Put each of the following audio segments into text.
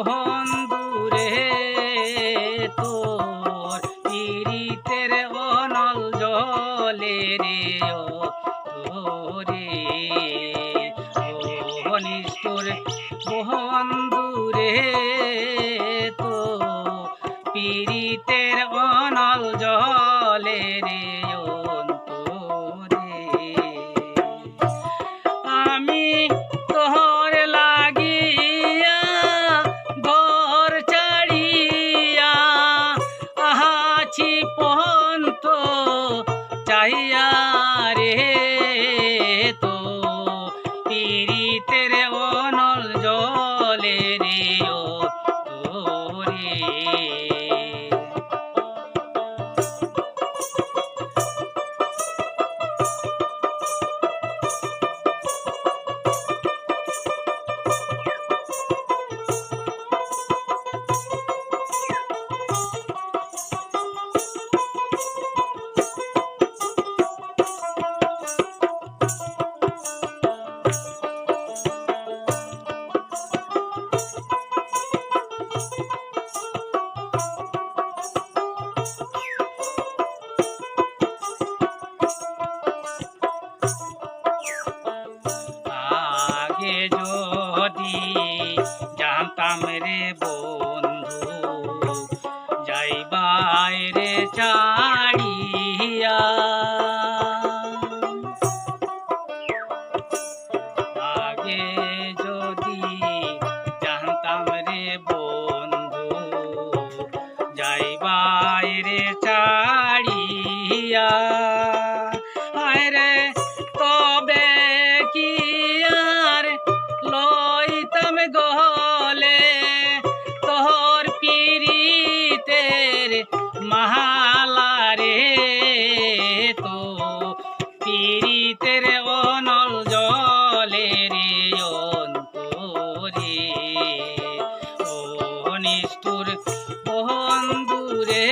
মোহন দূরে তোর পীড়িতের অনল জলে রে তোরে। মোহন মোহন দূরে তো পীড়িতের অনল জলে রে অন্ত চাহিয়া রে তো। তিরিতের অনল জলে রে ও তোরে। রে পীড়িতের অনল জলে রে অন্তরে। ও নিষ্ঠুর বন্ধুরে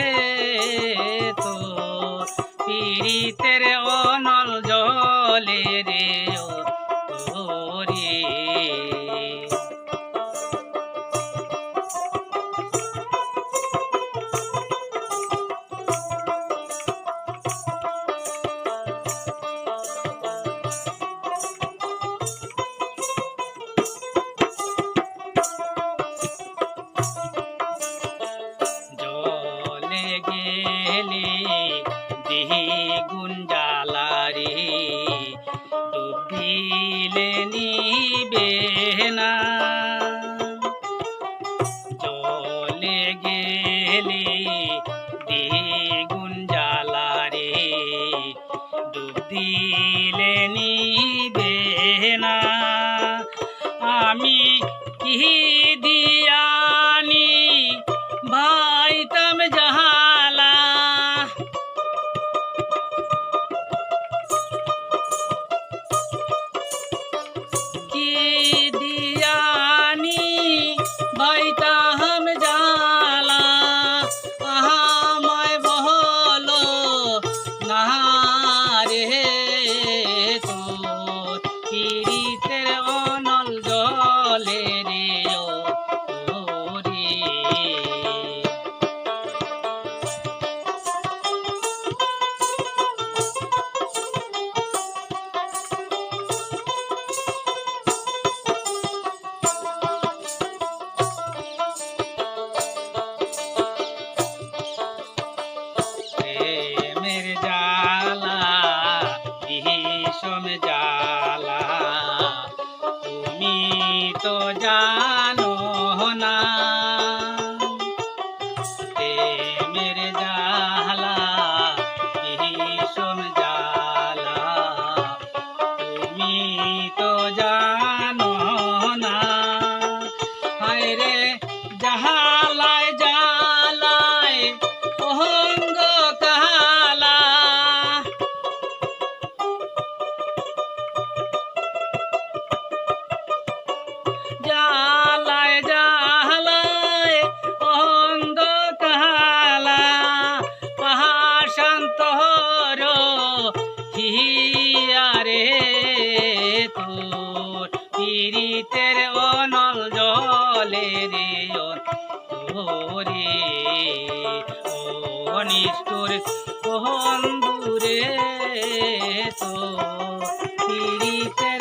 তো পীড়িতের অনল জলে রে দিলে নিবে না। চলে গেলে দ্বিগুণ জ্বালারে ডুব দিয়ে 啊。ভরে অনিষ্টর কোহন দূরে তো পিড়িতে